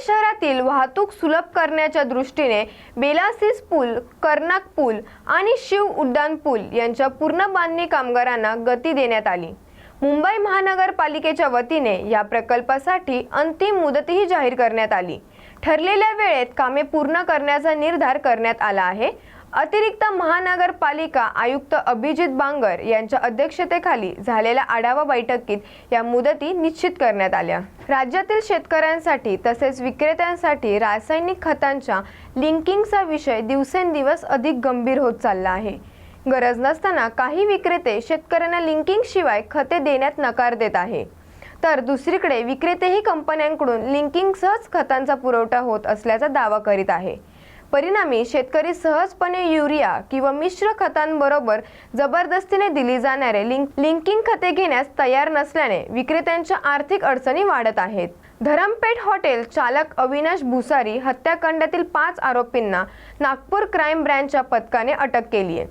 शहरातील वाहतूक सुलभ करण्याच्या दृष्टीने बेलासिस पूल कर्नाक पूल आणि शिव उड्डाण पूल यांच्या पूर्ण बांधणी कामगारांना गती देण्यात आली. मुंबई महानगरपालिकेच्या वतीने या प्रकल्पासाठी अंतिम मुदतही जाहीर करण्यात आली. ठरलेल्या वेळेत कामे पूर्ण करण्याचा निर्धार करण्यात आला आहे. अतिरिक्त महानगरपालिका आयुक्त अभिजित बांगर यांच्या अध्यक्षतेखाली झालेल्या आढावा बैठकीत या मुदती निश्चित करण्यात आल्या. राज्यातील शेतकऱ्यांसाठी तसेच विक्रेत्यांसाठी रासायनिक खतांच्या लिंकिंगचा विषय दिवसेंदिवस अधिक गंभीर होत चालला आहे. गरज नसताना काही विक्रेते शेतकऱ्यांना लिंकिंग शिवाय खते देण्यात नकार देत आहे. तर दुसरीकडे विक्रेतेही कंपन्यांकडून लिंकिंगसहच खतांचा पुरवठा होत असल्याचा दावा करीत आहे. परिणामी शेतकरी सहजपणे युरिया किंवा मिश्र खतांबरोबर जबरदस्तीने दिली जाणारे लिंक लिंकिंग खते घेण्यास तयार नसल्याने विक्रेत्यांच्या आर्थिक अडचणी वाढत आहेत. धरमपेठ हॉटेल चालक अविनाश भुसारी हत्याकांडातील पाच आरोपींना नागपूर क्राईम ब्रँचच्या पथकाने अटक केली आहे.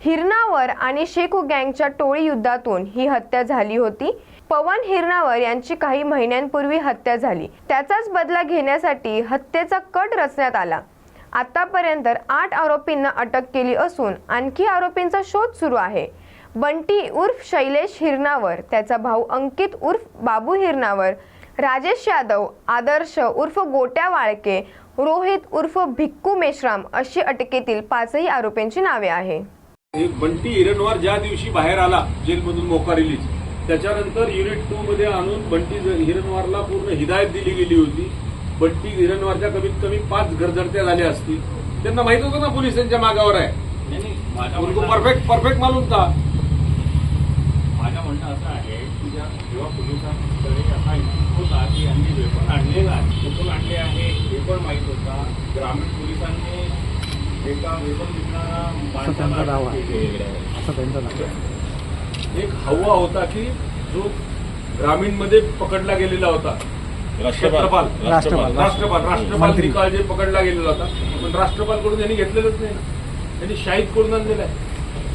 हिरणावर आणि शेखू गँगच्या टोळी युद्धातून ही हत्या झाली होती. पवन हिरनावर यांची काही महिन्यांपूर्वी हत्या झाली. त्याचाच बदला घेण्यासाठी हत्येचा कट रचण्यात आला. आतापर्यंत आठ आरोपींना अटक केली असून आणखी आरोपींचा शोध सुरू आहे. बंटी उर्फ शैलेश हिरणावर त्याचा भाऊ अंकित उर्फ बाबू हिरणावर राजेश यादव आदर्श उर्फ गोट्या वाळके रोहित उर्फ भिक्कू मेश्राम अशी अटकेतील पाचही आरोपींची नावे आहे. बंटी हिरणवार ज्या दिवशी बाहेर आला जेलमधून मोका रिलीज त्याच्यानंतर युनिट टू मध्ये आणून बंटी हिरणवारला पूर्ण हिदायत दिली गेली होती. बंटी हिरणवारच्या कमीत कमी पाच गरजडत्या झाल्या असतील. त्यांना माहीत होतं ना पोलीस त्यांच्या मागावर आहे. परफेक्ट परफेक्ट मालूम था माझं म्हणणं असं आहे की ज्या जेव्हा पोलिसांकडे असा होता की यांनी वेपन आणलेला आहे कुठून आणले आहे हे पण माहीत होता. ग्रामीण पोलिसांनी एका वेपन विकणारा माणसाला. एक हवा होता की जो ग्रामीणमध्ये पकडला गेलेला होता. राष्ट्रपाल. राष्ट्रपाल. राष्ट्रपाल. जे पकडला गेलेला होता. पण राष्ट्रपालकडून यांनी घेतलेलंच नाही. ना. त्यांनी शाहीदकडून आणलेलं आहे.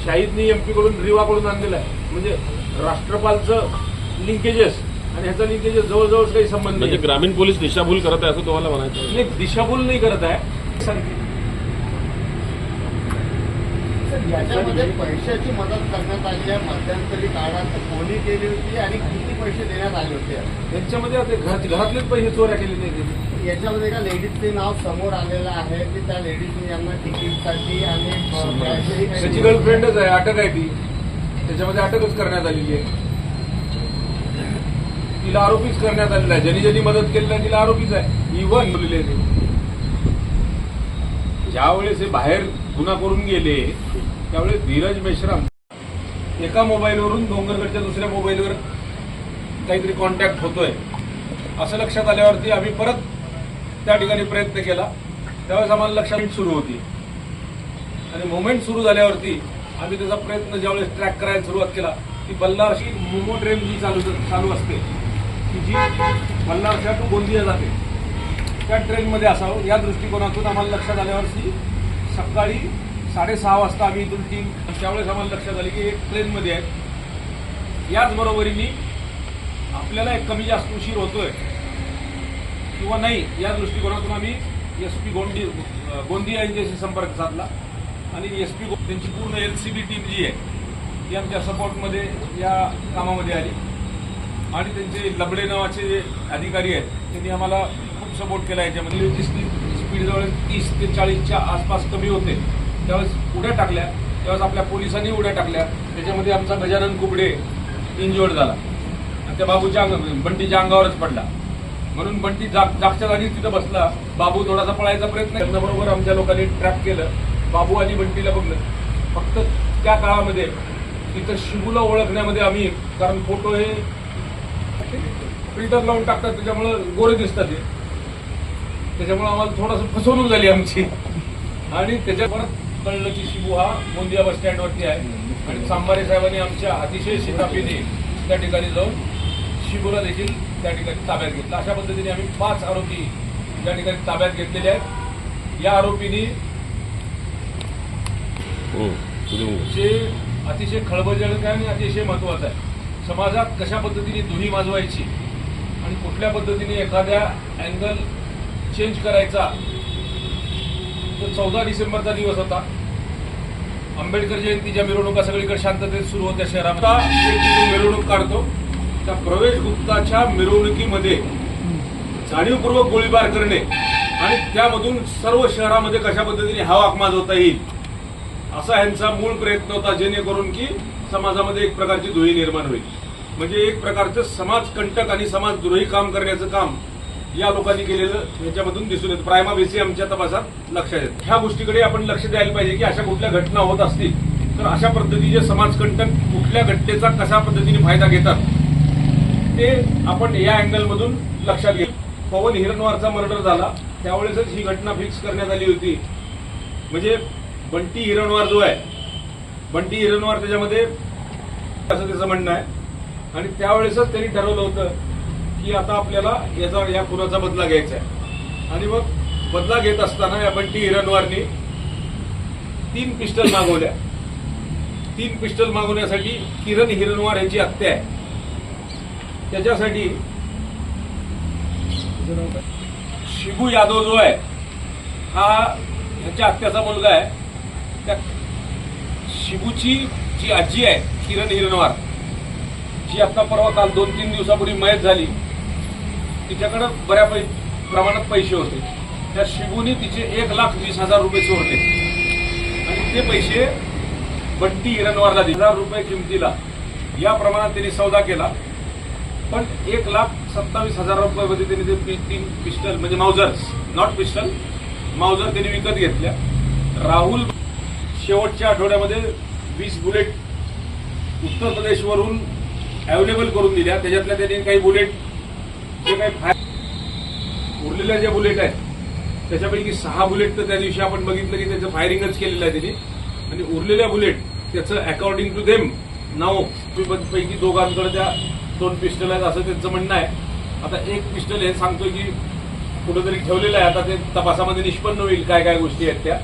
शाहीदनी एमपी कडून रिवाकडून आणलेलं आहे. म्हणजे राष्ट्रपालचं लिंकेजेस आणि ह्याचा लिंकेजेस जवळजवळ काही संबंध म्हणजे ग्रामीण पोलीस दिशाभूल करत आहे असं तुम्हाला म्हणायचं नाही, दिशाभूल नाही करत आहे. सांगते. याच्यामध्ये पैशाची मदत करण्यात आली आहे. मध्यंतरी काळात कोणी केली होती आणि किती पैसे देण्यात आले होते? यांच्यामध्ये आता घरात घरातलेच पैसे चोऱ्या केले नाही. याच्यामध्ये एका लेडीजचे नाव समोर आलेलं आहे. की त्या लेडीजने यांना तिकीटसाठी आणि त्याची. गर्लफ्रेंडच आहे. अटक आहे ती. त्याच्यामध्ये अटकच करण्यात आलेली आहे. तिला आरोपीच करण्यात आलेला आहे. ज्यांनी ज्यांनी मदत केलेली आहे तिला आरोपीच आहे. इव्हन बोललेली. ज्यावेळेस हे बाहेर गुन्हा करून गेले त्यावेळेस धीरज मेश्राम एका मोबाईलवरून डोंगरगडच्या दुसऱ्या मोबाईलवर काहीतरी कॉन्टॅक्ट होतोय. असं लक्षात आल्यावरती आम्ही परत त्या ठिकाणी प्रयत्न केला. त्यावेळेस आम्हाला लक्षात सुरू होती. आणि मुवमेंट सुरू झाल्यावरती आम्ही त्याचा प्रयत्न ज्यावेळेस ट्रॅक करायला सुरुवात केला की बल्लारशी मोमो ट्रेन जी चालू चालू असते की जी बल्लारच्या टू गोंदिया जाते त्या ट्रेनमध्ये असावं. या दृष्टिकोनातून आम्हाला लक्षात आल्यावरती सकाळी साडेसहा वाजता आम्ही इथून टीम त्यावेळेस आम्हाला लक्षात आली की एक ट्रेनमध्ये आहे याचबरोबरीने आपल्याला एक कमी जास्त उशीर होतोय किंवा नाही या दृष्टिकोनातून आम्ही एस पी गोंडी गोंदिया यांच्याशी संपर्क साधला आणि एस पी त्यांची पूर्ण एल सी बी टीम जी आहे ती आमच्या सपोर्टमध्ये या कामामध्ये आली आणि त्यांचे लबडे नावाचे जे अधिकारी आहेत त्यांनी आम्हाला खूप सपोर्ट केला याच्यामध्ये स्पीड जवळ तीस ते चाळीसच्या आसपास कमी होते त्यावेळेस उड्या टाकल्या. त्यावेळेस आपल्या पोलिसांनी उड्या टाकल्या. त्याच्यामध्ये आमचा गजानन कुबडे इंजोर्ड झाला. आणि त्या बाबूच्या अंग बंटीच्या अंगावरच पडला. म्हणून बंटी जाग जागच्या जागी तिथं बसला. बाबू थोडासा पळायचा प्रयत्न केला. बरोबर आमच्या लोकांनी ट्रॅप केलं. बाबू आणि बंटीला बघलं. फक्त त्या काळामध्ये तिथं शिबूला ओळखण्यामध्ये आम्ही कारण फोटो हे फिल्टर लावून टाकतात. त्याच्यामुळं गोरे दिसतात ते त्याच्यामुळं आम्हाला थोडंसं फसवणूक झाली आमची. आणि त्याच्यावर कळलं की शिबू हा गोंदिया बस स्टँडवरती आहे. आणि सांबारे साहेबांनी आमच्या अतिशय शिताफीने त्या ठिकाणी जाऊन शिबूला देखील त्या ठिकाणी ताब्यात घेतलं. अशा पद्धतीने आम्ही पाच आरोपी या ठिकाणी ताब्यात घेतलेले आहेत. या आरोपींनी मुलगी. जे अतिशय खळबळजनक आहे आणि अतिशय महत्वाचं आहे. समाजात कशा पद्धतीने धुनी माजवायची आणि कुठल्या पद्धतीने एखाद्या अँगल चेंज करायचा तो चौदा डिसेंबरचा दिवस होता. आंबेडकर जयंतीच्या मिरवणुका सगळीकडे शांततेत सुरू होत्या शहरामध्ये. मिरवणूक काढतो. त्या प्रवेश गुप्ताच्या मिरवणुकीमध्ये जाणीवपूर्वक गोळीबार करणे आणि त्यामधून सर्व शहरामध्ये कशा पद्धतीने हवा माजवता येईल असा ह्यांचा मूळ प्रयत्न होता जेणेकरून की समाजामध्ये एक प्रकारची धुळी निर्माण होईल. म्हणजे एक प्रकारचं समाजकंटक आणि समाजद्रोही काम करण्याचं काम या लोकांनी केलेलं याच्यामधून दिसून येतं. प्रायमा बेसी आमच्या तपासात लक्षात येतं ह्या गोष्टीकडे आपण लक्ष द्यायला पाहिजे की अशा कुठल्या घटना होत असतील. तर अशा पद्धतीचे समाजकंटक कुठल्या घटनेचा कशा पद्धतीने फायदा घेतात ते आपण या अँगलमधून लक्षात घेऊ. पवन हिरणवारचा मर्डर झाला. त्यावेळेसच ही घटना फिक्स करण्यात आली होती. म्हणजे बंटी हिरणवार जो आहे बंटी हिरणवार त्याच्यामध्ये असं त्याचं म्हणणं आहे. आणि त्यावेळेसच त्यांनी ठरवलं होतं की आता आपल्याला याचा या खुनाचा बदला घ्यायचा आहे. आणि मग बदला घेत असताना या बंटी हिरणवारने तीन पिस्टल मागवल्या. तीन पिस्टल मागवण्यासाठी किरण हिरणवार यांची हत्या आहे. त्याच्यासाठी शिबू यादव जो आहे हा ह्याच्या हत्याचा मुलगा आहे. त्या शिबूची जी आजी आहे किरण हिरणवार जी आता परवा काल दोन तीन दिवसापूर्वी मयत झाली. तिच्याकडं बऱ्या पै प्रमाणात पैसे होते. त्या शिबूने तिचे एक लाख वीस हजार रुपये चोरले. आणि ते पैसे बंटी हिरणवारला दिले. हजार रुपये किमतीला. या प्रमाणात त्यांनी सौदा केला. पण एक लाख सत्तावीस हजार रुपयामध्ये त्यांनी ते पि- तीन पिस्टल म्हणजे माउजर्स नॉट पिस्टल माउजर त्यांनी विकत घेतल्या. राहुल शेवटच्या आठवड्यामध्ये वीस बुलेट उत्तर प्रदेशवरून अवेलेबल करून दिल्या. त्याच्यातल्या त्यांनी काही बुलेट जे काही फायर उरलेल्या ज्या बुलेट आहेत त्याच्यापैकी सहा बुलेट तर त्या दिवशी आपण बघितलं की त्याचं फायरिंगच केलेलं आहे त्याने आणि उरलेल्या बुलेट त्याचं अकॉर्डिंग टू देम नाव पैकी दोघांकडे त्या दोन पिस्टल आहेत असं त्यांचं म्हणणं आहे. आता एक पिस्टल हे सांगतोय की कुठेतरी ठेवलेलं आहे आता ते तपासामध्ये निष्पन्न होईल काय काय गोष्टी आहेत त्या.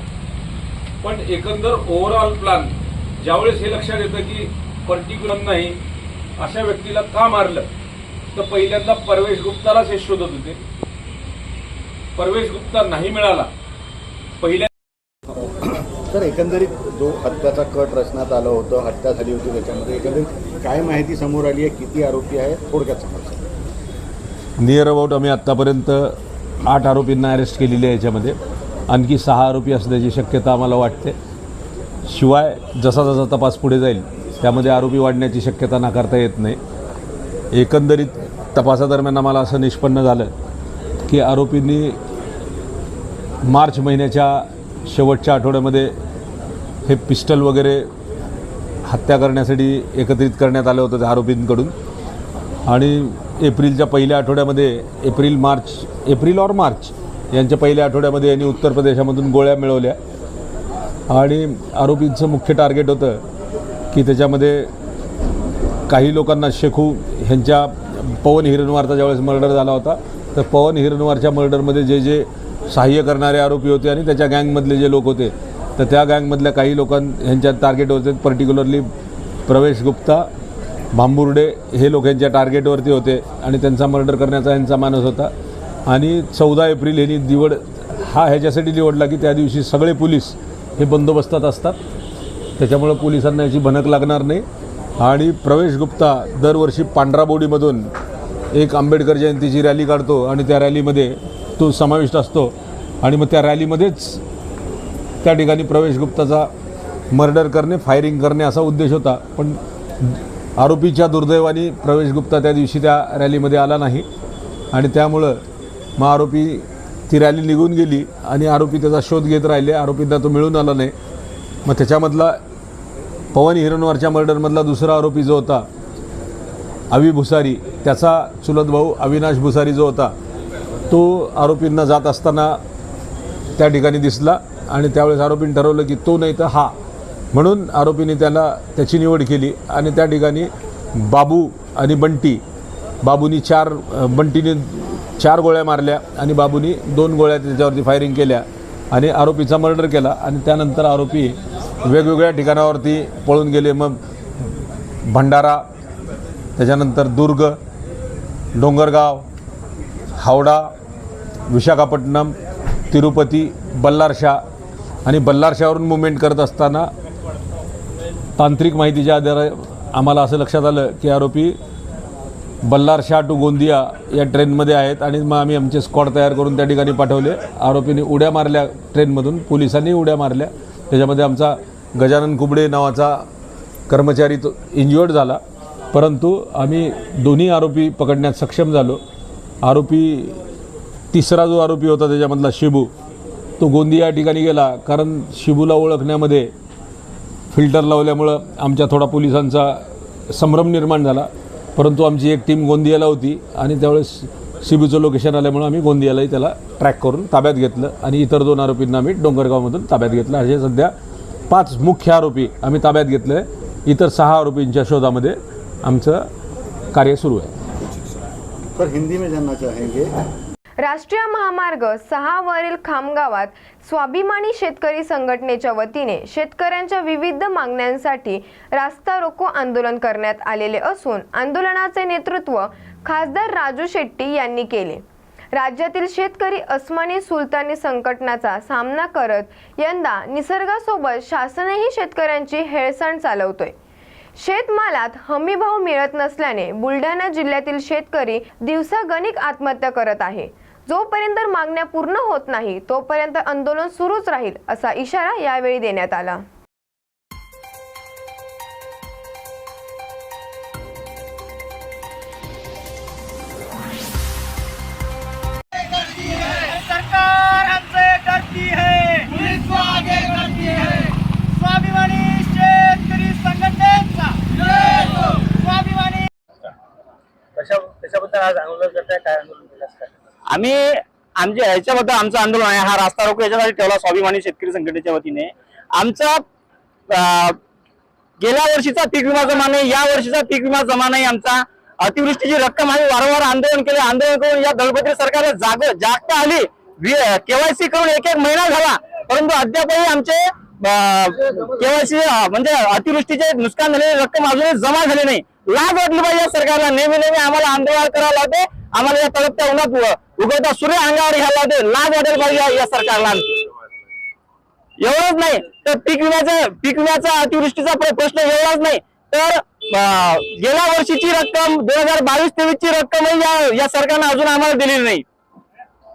पण एकंदर ओव्हरऑल प्लान ज्यावेळेस हे लक्षात येतं की पर्टिक्युलर नाही अशा व्यक्तीला का मारलं? तर पहिल्यांदा परवेश गुप्तालाच हे शोधत होते. परवेश गुप्ता नाही मिळाला. पहिल्या तर एकंदरीत जो हत्याचा कट रचण्यात आलं होतं हत्या झाली होती त्याच्यामध्ये एकंदरीत काय माहिती समोर आली आहे? किती आरोपी आहेत? थोडक्यात समोर नियर अबाउट आम्ही आत्तापर्यंत आठ आरोपींना अरेस्ट केलेली आहे याच्यामध्ये. आणखी सहा आरोपी असण्याची शक्यता आम्हाला वाटते. शिवाय जसा जसा तपास पुढे जाईल त्यामध्ये आरोपी वाढण्याची शक्यता नाकारता येत नाही. एकंदरीत तपासादरम्यान आम्हाला असं निष्पन्न झालं की आरोपींनी मार्च महिन्याच्या शेवटच्या आठवड्यामध्ये हे पिस्टल वगैरे हत्या करण्यासाठी एकत्रित करण्यात आलं होतं त्या आरोपींकडून. आणि एप्रिलच्या पहिल्या आठवड्यामध्ये April March April or March यांच्या पहिल्या आठवड्यामध्ये यांनी उत्तर प्रदेशामधून गोळ्या मिळवल्या. आणि आरोपींचं मुख्य टार्गेट होतं की त्याच्यामध्ये काही लोकांना शेखू ह्यांच्या पवन हिरणवारचा ज्यावेळेस मर्डर झाला होता तर पवन हिरणवारच्या मर्डरमध्ये जे जे सहाय्य करणारे आरोपी होते आणि त्याच्या गँगमधले जे लोक होते तर त्या गँगमधल्या काही लोकां ह्यांच्या टार्गेट होते पर्टिक्युलरली प्रवेश गुप्ता भांबुर्डे हे लोक यांच्या टार्गेटवरती होते आणि त्यांचा मर्डर करण्याचा यांचा मानस होता. आणि चौदा एप्रिल यांनी दिवड हा ह्याच्यासाठी निवडला की त्या दिवशी सगळे पोलीस हे बंदोबस्तात असतात. त्याच्यामुळं पोलिसांना याची भनक लागणार नाही. आणि प्रवेश गुप्ता दरवर्षी पांढरा बोडीमधून एक आंबेडकर जयंतीची रॅली काढतो आणि त्या रॅलीमध्ये तो समाविष्ट असतो. आणि मग त्या रॅलीमध्येच त्या ठिकाणी प्रवेश गुप्ताचा मर्डर करणे फायरिंग करणे असा उद्देश होता. पण आरोपीच्या दुर्दैवाने प्रवेश गुप्ता त्या दिवशी त्या रॅलीमध्ये आला नाही. आणि त्यामुळं मग आरोपी ती रॅली निघून गेली आणि आरोपी त्याचा शोध घेत राहिले. आरोपींना तो मिळून आला नाही. मग त्याच्यामधला पवन हिरणवरच्या मर्डरमधला दुसरा आरोपी जो होता अवि भुसारी त्याचा चुलत भाऊ अविनाश भुसारी जो होता तो आरोपींना जात असताना त्या ठिकाणी दिसला आणि त्यावेळेस आरोपीने ठरवलं की तो नाही तर हा. म्हणून आरोपीने त्याला त्याची निवड केली आणि त्या ठिकाणी बाबू आणि बंटी बाबूनी चार बंटीने चार गोळ्या मारल्या आणि बाबूनी दोन गोळ्या त्याच्यावरती फायरिंग केल्या आणि आरोपीचा मर्डर केला आणि त्यानंतर आरोपी वेगवेगळ्या ठिकाणावरती पळून गेले. मग भंडारा त्याच्यानंतर दुर्ग डोंगरगाव हावडा विशाखापट्टणम तिरुपती बल्लारशा आणि बल्लारशावरून मुवमेंट करत असताना तांत्रिक माहितीच्या आधारे आम्हाला असं लक्षात आलं की आरोपी बल्लारशाह टू गोंदिया या ट्रेनमध्ये आहेत आणि मग आम्ही आमचे स्क्वॉड तयार करून त्या ठिकाणी पाठवले. आरोपीने उड्या मारल्या ट्रेनमधून पोलिसांनी उड्या मारल्या. त्याच्यामध्ये आमचा गजानन कुबडे नावाचा कर्मचारी तो इंज्युअर्ड झाला. परंतु आम्ही दोन्ही आरोपी पकडण्यात सक्षम झालो. आरोपी तिसरा जो आरोपी होता त्याच्यामधला शिबू तो गोंदिया या ठिकाणी गेला. कारण शिबूला ओळखण्यामध्ये फिल्टर लावल्यामुळं आमच्या थोडा पोलिसांचा संभ्रम निर्माण झाला. परंतु आमची एक टीम गोंदियाला होती आणि त्यावेळेस शिबूचं लोकेशन आल्यामुळं आम्ही गोंदियालाही त्याला ट्रॅक करून ताब्यात घेतलं आणि इतर दोन आरोपींना आम्ही डोंगरगावमधून ताब्यात घेतलं. असे सध्या पाच मुख्य आरोपी आम्ही ताब्यात घेतले आहे इतर सहा आरोपींच्या शोधामध्ये आमचं कार्य सुरू आहे. सर हिंदी में जानना चाहेंगे राष्ट्रीय महामार्ग सहावरील खामगावात स्वाभिमानी शेतकरी संघटनेच्या वतीने शेतकऱ्यांच्या विविध मागण्यांसाठी रास्ता रोको आंदोलन करण्यात आलेले असून आंदोलनाचे नेतृत्व खासदार राजू शेट्टी यांनी केले. राज्यातील शेतकरी अस्मानी सुलतानी संकटनाचा सामना करत यंदा निसर्गासोबत शासनही शेतकऱ्यांची हेळसण चालवतोय. शेतमालात हमीभाव मिळत नसल्याने बुलढाणा जिल्ह्यातील शेतकरी दिवसागणिक आत्महत्या करत आहे. जोपर्यंत मागण्या पूर्ण होत नाही तोपर्यंत आंदोलन सुरूच राहील असा इशारा यावेळी देण्यात आला. सरकार हमसे डरती है पुलिस को आगे करती है स्वाभिमानी शेतकरी संघटनेचा. स्वाभिमानी कशा कशाबद्दल आज आंदोलन करताय? काय आंदोलन? आम्ही आमच्या ह्याच्याबद्दल आमचं आंदोलन आहे. हा रास्ता रोको याच्यासाठी ठेवला स्वाभिमानी शेतकरी संघटनेच्या वतीने. आमचा अं, गेल्या वर्षीचा पीक विमा जमा नाही या वर्षीचा पीक विमा जमा नाही. आमचा अतिवृष्टीची रक्कम आम्ही वारंवार आंदोलन केले. आंदोलन करून या दळपत्री सरकारला जाग जागता आली. केवायसी करून एक एक महिना झाला. परंतु अद्यापही आमचे केवायसी म्हणजे अतिवृष्टीचे नुकसान झालेली रक्कम अजूनही जमा झाली नाही. लाभ वाटली पाहिजे या सरकारला. नेहमी नेहमी आम्हाला आंदोलन करावं लागते आम्हाला या तळपत्या उन्हात उगवता सूर्य अंगावर घ्यायला ते लाभ वाटायला पाहिजे या- सरकारला. एवढंच नाही. तर पीक विम्याचा पीक विम्याचा अतिवृष्टीचा प्रश्न एवढाच नाही. तर गेल्या वर्षीची रक्कम दोन हजार बावीस तेवीस ची रक्कमही या या सरकारनं अजून आम्हाला दिलेली नाही.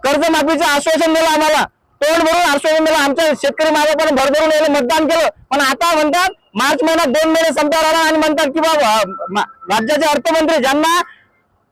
कर्जमाफीचं आश्वासन दिलं आम्हाला. तोंड भरून आश्वासन दिलं. आमच्या शेतकरी मागापर्यंत भरभरून यायला मतदान केलं. पण आता म्हणतात मार्च महिन्यात दोन महिने संपणार आला आणि म्हणतात की बाबा राज्याचे अर्थमंत्री ज्यांना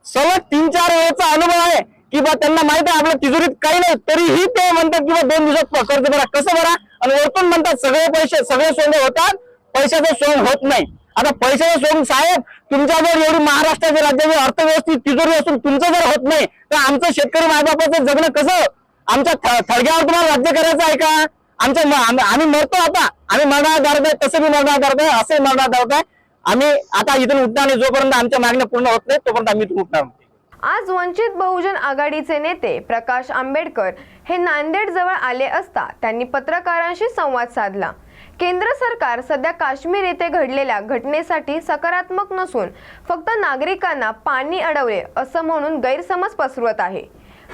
सलग तीन चार वेळेचा अनुभव आहे की बा त्यांना माहीत आहे आपल्या तिजोरीत काही नाही तरीही ते म्हणतात की बा दोन दिवसात कर्ज भरा कसं भरा? आणि वरतून म्हणतात सगळे पैसे सगळे सोंग होतात पैशाचं सोंग होत नाही. आता पैशाचं सोंग साहेब तुमच्या जर एवढी महाराष्ट्राची राज्याची अर्थव्यवस्थित तिजोरी असून तुमचं जर होत नाही तर आमचं शेतकरी मायबापाचं जगणं कसं? आमच्या थडग्यावर तुम्हाला राज्य करायचं आहे का? आमच्या आम्ही मरतो आता. आम्ही मरणाधारत आहे तसं बी मरणाधारत आहे असंही मरणाधारत आहे. आम्ही आता इथून उठणार नाही जोपर्यंत आमच्या मागण्या पूर्ण होत नाही तोपर्यंत आम्ही इथून उठणार नाही. आज वंचित बहुजन आघाडीचे नेते प्रकाश आंबेडकर हे नांदेड जवळ आले असता त्यांनी पत्रकारांशी संवाद साधला. केंद्र सरकार सध्या काश्मीर येथे घडलेल्या घटनेसाठी सकारात्मक नसून फक्त नागरिकांना पाणी अडवले असं म्हणून गैरसमज पसरवत आहे.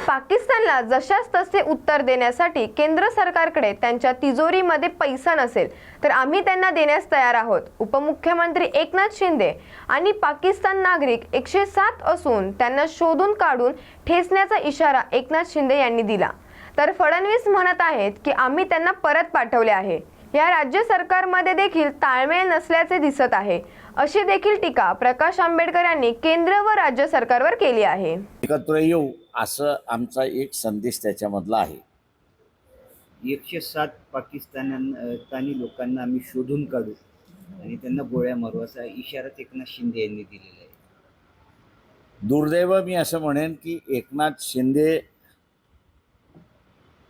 पाकिस्तानला जशाच तसे उत्तर देण्यासाठी केंद्र सरकारकडे त्यांच्या तिजोरीमध्ये पैसा नसेल तर आम्ही त्यांना देण्यास तयार आहोत. उपमुख्यमंत्री एकनाथ शिंदे आणि पाकिस्तान नागरिक एकशे सात असून त्यांना शोधून काढून ठेचण्याचा इशारा एकनाथ शिंदे यांनी दिला. तर फडणवीस म्हणत आहेत की आम्ही त्यांना परत पाठवले आहे. या राज्य सरकारमध्ये देखील ताळमेळ नसल्याचे दिसत आहे. अशी देखील टीका प्रकाश आंबेडकर यांनी केंद्र व राज्य सरकारवर केली आहे. एकत्र येऊ असं आमचा एक संदेश त्याच्यामधला आहे. एकशे सात पाकिस्तानी लोकांना आम्ही शोधून काढू आणि त्यांना गोळ्या मारू असा इशाराच एकनाथ शिंदे यांनी दिलेला आहे. दुर्दैव मी असं म्हणेन की एकनाथ शिंदे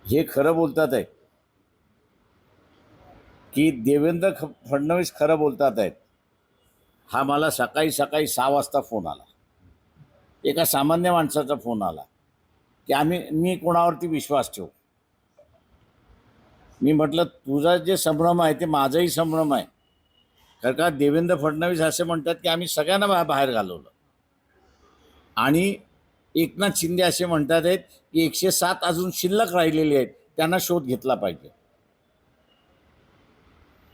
हे खरं बोलतात आहे की देवेंद्र ख फडणवीस खरं बोलतात आहेत. हा मला सकाळी सकाळी सहा वाजता फोन आला. एका सामान्य माणसाचा फोन आला की आम्ही मी कोणावरती विश्वास ठेवू? मी म्हटलं तुझा जे संभ्रम आहे ते माझाही संभ्रम आहे. कारण का देवेंद्र फडणवीस असे म्हणतात की आम्ही सगळ्यांना बा- बाहेर घालवलं. आणि एकनाथ शिंदे असे म्हणतात आहेत की एकशे सात अजून शिल्लक राहिलेले आहेत त्यांना शोध घेतला पाहिजे.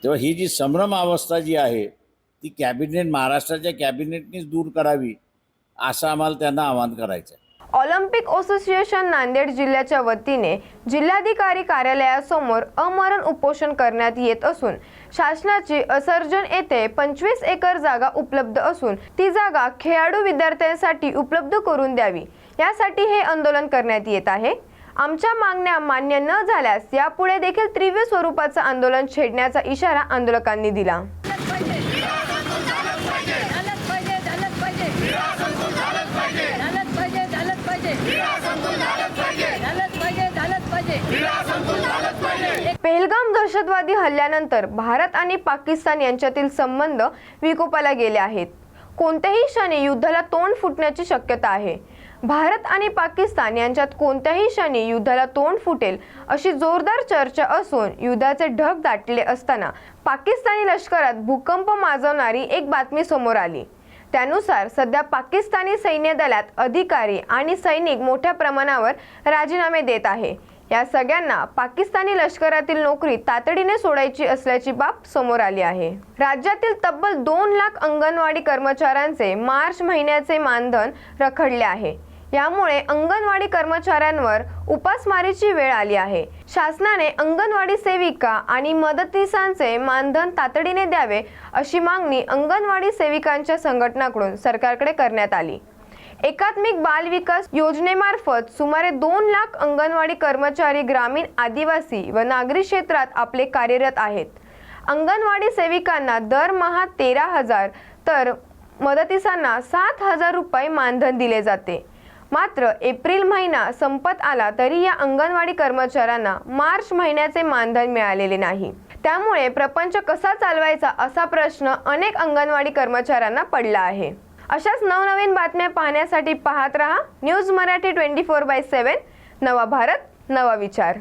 तेव्हा ही जी संभ्रम अवस्था जी आहे ती कॅबिनेट महाराष्ट्राच्या कॅबिनेटनीच दूर करावी असं आम्हाला त्यांना आवाहन करायचं ऑलिम्पिक असोसिएशन नांदेड जिल्ह्याच्या वतीने जिल्हाधिकारी कार्यालयासमोर अमरण उपोषण करण्यात येत असून शासनाची असर्जन येथे पंचवीस एकर जागा उपलब्ध असून ती जागा खेळाडू विद्यार्थ्यांसाठी उपलब्ध करून द्यावी यासाठी हे आंदोलन करण्यात येत आहे. आमच्या मागण्या मान्य न झाल्यास यापुढे देखील तीव्र स्वरूपाचं आंदोलन छेडण्याचा इशारा आंदोलकांनी दिला. पेहलगाम दहशतवादी हल्ल्यानंतर भारत आणि पाकिस्तान यांच्यातील संबंध विकोपाला गेले आहेत. कोणत्याही क्षणी युद्धाला तोंड फुटण्याची शक्यता आहे. भारत आणि पाकिस्तान यांच्यात कोणत्याही क्षणी युद्धाला तोंड फुटेल अशी जोरदार चर्चा असून युद्धाचे ढग दाटले असताना पाकिस्तानी लष्करात भूकंप माजवणारी एक बातमी समोर आली. त्यानुसार सध्या पाकिस्तानी सैन्य दलात अधिकारी आणि सैनिक मोठ्या प्रमाणावर राजीनामे देत आहे. या सगळ्यांना पाकिस्तानी लष्करातील नोकरी तातडीने सोडायची असल्याची बाब समोर आली आहे. राज्यातील तब्बल दोन लाख अंगणवाडी कर्मचाऱ्यांचे मार्च महिन्याचे मानधन रखडले आहे. यामुळे अंगणवाडी कर्मचाऱ्यांवर उपासमारीची वेळ आली आहे. शासनाने अंगणवाडी सेविका आणि मदतनीसांचे मानधन तातडीने द्यावे अशी मागणी अंगणवाडी सेविकांच्या संघटनाकडून सरकारकडे करण्यात आली. एकात्मिक बाल विकास योजनेमार्फत सुमारे दोन लाख अंगणवाडी कर्मचारी ग्रामीण आदिवासी व नागरी क्षेत्रात आपले कार्यरत आहेत. अंगणवाडी सेविकांना दरमहा तेरा हजार तर मदतीसांना सात हजार रुपये मानधन दिले जाते. मात्र एप्रिल महिना संपत आला तरी या अंगणवाडी कर्मचाऱ्यांना मार्च महिन्याचे मानधन मिळालेले नाही. त्यामुळे प्रपंच कसा चालवायचा असा प्रश्न अनेक अंगणवाडी कर्मचाऱ्यांना पडला आहे. अशाच नवनवीन बातम्या पाहण्यासाठी पाहत रहा news Marathi twenty four by seven नवा भारत नवा विचार.